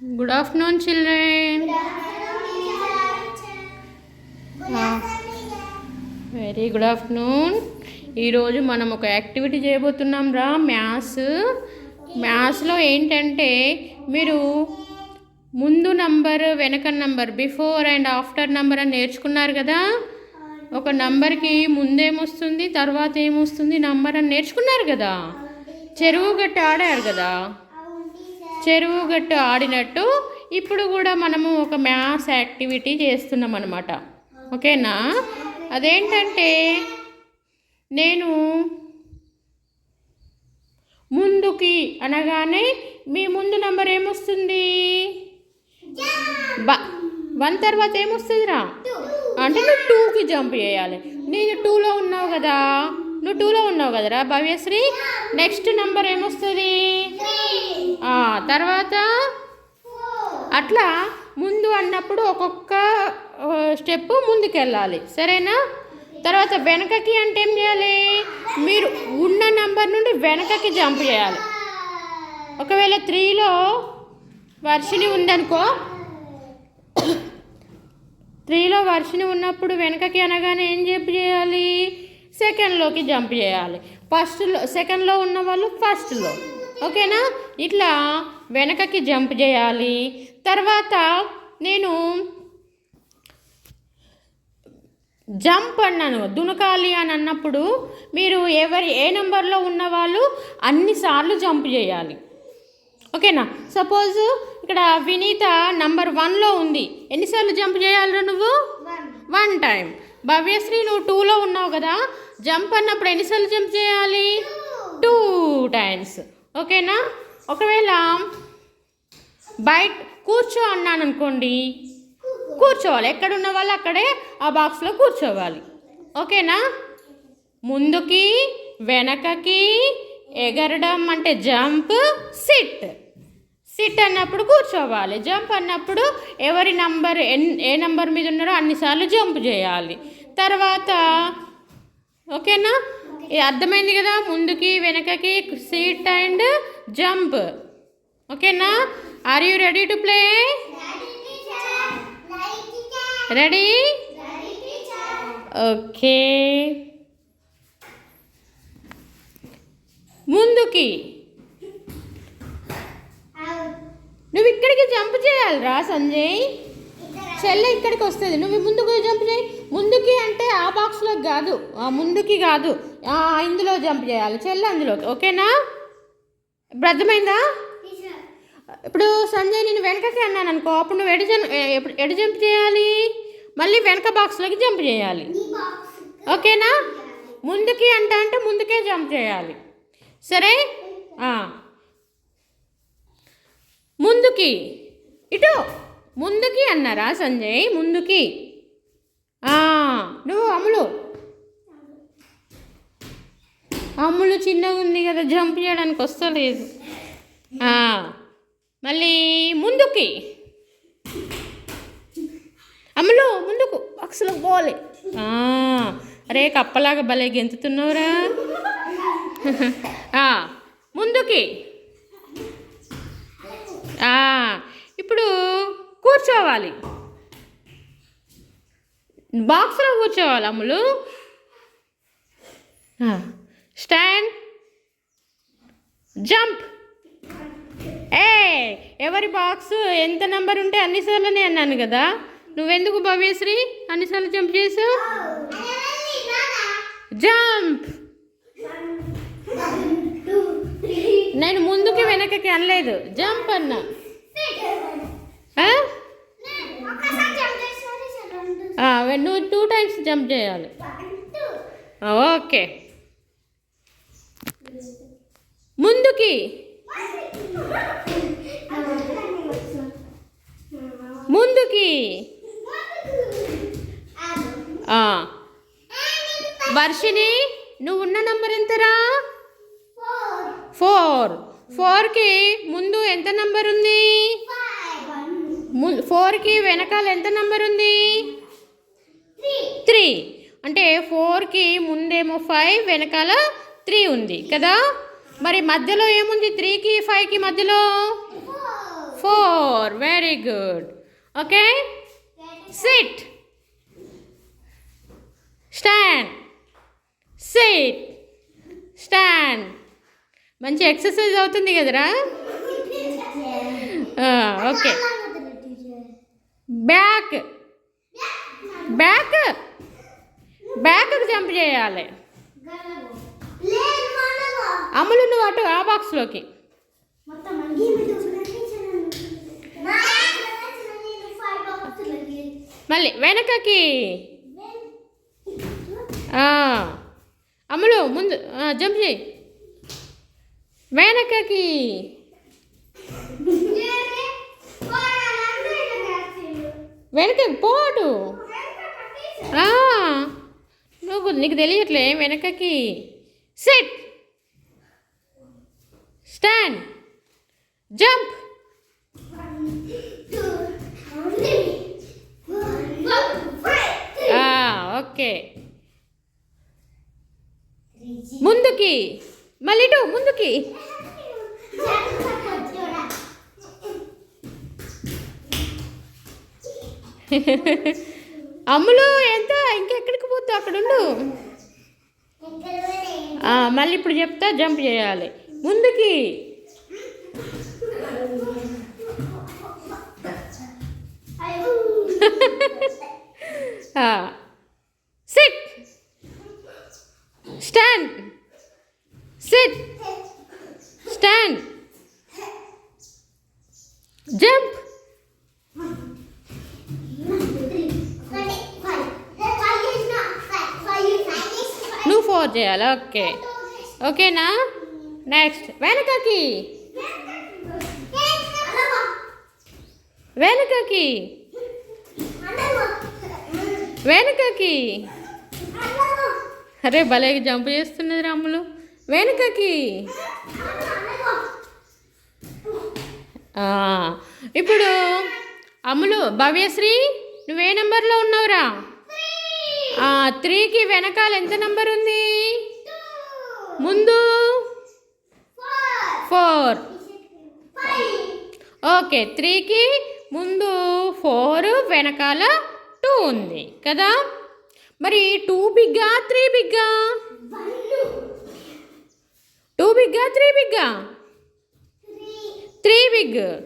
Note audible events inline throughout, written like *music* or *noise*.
Good afternoon, children. Very good afternoon ఈరోజు మనం ఒక యాక్టివిటీ చేయబోతున్నాం రా మ్యాథ్స్. మ్యాథ్స్లో ఏంటంటే మీరు ముందు నంబర్ వెనక number before and after number అని నేర్చుకున్నారు కదా? ఒక నంబర్కి ముందేమొస్తుంది తర్వాత ఏమొస్తుంది నంబర్ అని నేర్చుకున్నారు కదా? చెరువు గట్టు ఆడారు కదా? చెరువు గట్టు ఆడినట్టు ఇప్పుడు కూడా మనము ఒక మ్యాథ్స్ యాక్టివిటీ చేస్తున్నాం అనమాట ఓకేనా? అదేంటంటే నేను ముందుకి అనగానే మీ ముందు నంబర్ ఏమొస్తుంది? బ. వన్ తర్వాత ఏమొస్తుందిరా? అంటే నువ్వు టూకి జంప్ చేయాలి. నేను టూలో ఉన్నావు కదా. నువ్వు టూలో ఉన్నావు కదరా భవ్యశ్రీ? నెక్స్ట్ నెంబర్ ఏమొస్తుంది? తర్వాత? అట్లా ముందు అన్నప్పుడు ఒక్కొక్క స్టెప్ ముందుకెళ్ళాలి. సరేనా? తర్వాత వెనకకి అంటే ఏం చేయాలి? మీరు ఉన్న నంబర్ నుండి వెనకకి జంప్ చేయాలి. ఒకవేళ త్రీలో వర్షిని ఉందనుకో త్రీలో వర్షిని ఉన్నప్పుడు వెనకకి అనగానే ఏం జంప్ చేయాలి? సెకండ్లోకి జంప్ చేయాలి. ఫస్ట్లో సెకండ్లో ఉన్న వాళ్ళు ఫస్ట్లో. ఓకేనా? ఇట్లా వెనకకి జంప్ చేయాలి. తర్వాత నేను జంప్ అన్నాను దునకాలి అని అన్నప్పుడు మీరు ఎవరి ఏ నెంబర్లో ఉన్న వాళ్ళు అన్నిసార్లు జంప్ చేయాలి. ఓకేనా? సపోజ్ ఇక్కడ వినీత నంబర్ వన్లో ఉంది. ఎన్నిసార్లు జంప్ చేయాలిరా నువ్వు? One time. భవ్యశ్రీ నువ్వు టూలో ఉన్నావు కదా జంప్ అన్నప్పుడు ఎన్నిసార్లు జంప్ చేయాలి? టూ టైమ్స్ ఓకేనా? ఒకవేళ బయట కూర్చో అన్నాను అనుకోండి కూర్చోవాలి. ఎక్కడున్న వాళ్ళు అక్కడే ఆ బాక్స్లో కూర్చోవాలి. ఓకేనా? ముందుకి వెనకకి ఎగరడం అంటే జంప్ సిట్ సిట్ అన్నప్పుడు కూర్చోవాలి. జంప్ అన్నప్పుడు ఎవరి నంబర్ ఎన్ ఏ నంబర్ మీద ఉన్నారో అన్నిసార్లు జంప్ చేయాలి. తర్వాత ఓకేనా? అర్థమైంది కదా? ముందుకి వెనకకి సీట్ అండ్ జంప్ ఓకేనా? Are you ready to play ready okay ముందుకి నువ్వు ఇక్కడికి జంప్ చేయాలిరా సంజయ్. చెల్లె ఇక్కడికి వస్తుంది. నువ్వు ముందుకు జంప్ చేయి. ముందుకి అంటే ఆ బాక్స్లో కాదు. ఆ ముందుకి కాదు. ఇందులో జంప్ చేయాలి. చెల్లె అందులోకి. ఓకేనా? ఇప్పుడు అర్థమైందా? ఇప్పుడు సంజయ్ నేను వెనకకి అన్నాను అనుకో అప్పుడు నువ్వు ఎడు జం ఎప్పుడు ఎడు జంప్ చేయాలి? మళ్ళీ వెనక బాక్స్లోకి జంప్ చేయాలి. ఓకేనా? ముందుకి అంటే అంటే ముందుకే జంప్ చేయాలి. సరే? ముందుకి. ఇటు. ముందుకి అన్నారా సంజయ్? ముందుకి. నువ్వు అమ్ములు. అమ్ములు చిన్నగా ఉంది కదా జంప్ చేయడానికి వస్తలేదు. మళ్ళీ ముందుకి. అమ్ములు ముందుకు. బాక్స్లోకి పోవాలి. అరే కప్పలాగా భలే గెంతుతున్నావురా. *laughs* ముందుకి. ఇప్పుడు కూర్చోవాలి. బాక్స్లో కూర్చోవాలి అమ్ములు. స్టాండ్. జంప్. ఏ ఎవరి బాక్స్ ఎంత నెంబర్ ఉంటే అన్నిసార్లునే అన్నాను కదా. నువ్వెందుకు భవ్యశ్రీ? అన్నిసార్లు జంప్ చేసావు? జంప్. నేను ముందుకి వెనకకి అనలేదు. జంప్ అన్నా. నువ్వు టూ టైమ్స్ జంప్ చేయాలి. ఓకే. ముందుకి. ముందుకి. ఆ. వర్షిని నువ్వు ఉన్న నంబర్ ఎంతరా? ఫోర్. ఫోర్కి ముందు ఎంత నంబర్ ఉంది? ము- ఫోర్కి వెనకాల ఎంత నంబర్ ఉంది? త్రీ. అంటే ఫోర్కి ముందేమో ఫైవ్ వెనకాల త్రీ ఉంది కదా? మరి మధ్యలో ఏముంది? త్రీకి ఫైవ్కి మధ్యలో? Four. Very good okay? Sit stand sit stand మంచి ఎక్సర్సైజ్ అవుతుంది కదరా? ఓకే. బ్యాక్. బ్యాక్. బ్యాక్కి జంప్ చేయాలి. అమలు నువ్వు అటు ఆ బాక్స్లోకి. మళ్ళీ వెనకకి. అమలు ముందు జంప్ చేయి. వెనకకి. వెనకకి పోటు. నువ్వు నీకు తెలియట్లే వెనకకి. సిట్. స్టాండ్. జంప్. ఓకే. ముందుకి. మళ్ళీ ఇటు ముందుకి. అమ్ములు ఎంత? ఇంకెక్కడికి పోతావు? అక్కడ ఉండు మళ్ళీ ఇప్పుడు చెప్తా జంప్ చేయాలి. ముందుకి. Sit stand sit stand jump నువ్వు ఫోర్ చేయాలి ఓకే ఓకేనా నెక్స్ట్ వెనకకి వెనకకి వెనకకి అరే భలే జంప్ చేస్తున్నది రాములు. వెనుకకి. ఇప్పుడు అమ్ములు భవ్యశ్రీ నువ్వే నెంబర్లో ఉన్నావురా? త్రీకి వెనకాల ఎంత నెంబర్ ఉంది? ముందు ఫోర్. ఓకే త్రీకి ముందు ఫోర్ వెనకాల టూ ఉంది కదా? మరి two bigger three bigger? Bigger three bigger three big.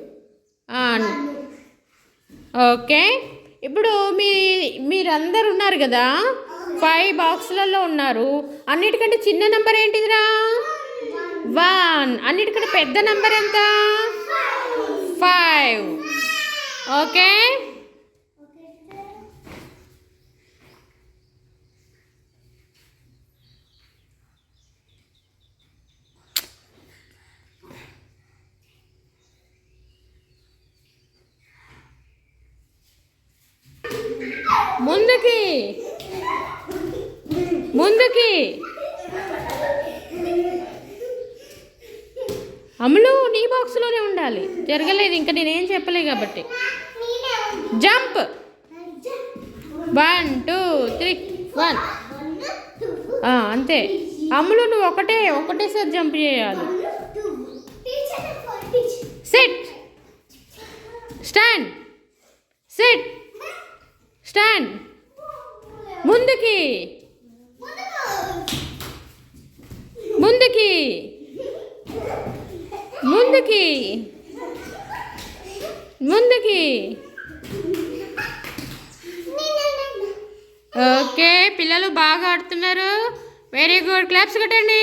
Okay. ఇప్పుడు మీ మీరందరు ఉన్నారు కదా? ఫైవ్ బాక్సులలో ఉన్నారు. అన్నిటికంటే చిన్న నెంబర్ ఏంటిదిరా? వన్. అన్నిటికంటే పెద్ద నెంబర్ ఎంత? ఫైవ్. ఓకే. ముందుకి. ముందుకి. అమలు నీ బాక్స్లోనే ఉండాలి. జరగలేదు ఇంకా నేనేం చెప్పలే కాబట్టి. Jump. One two three one. అంతే. అమ్ములు నువ్వు ఒకటే ఒకటేసారి జంప్ చేయాలి. సిట్. స్టాండ్. సిట్. స్టాండ్. ముందుకి. ముందుకి. ముందుకి. ముందుకి. ఓకే పిల్లలు బాగా ఆడుతున్నారు. వెరీ గుడ్ క్లాప్స్ కట్టండి.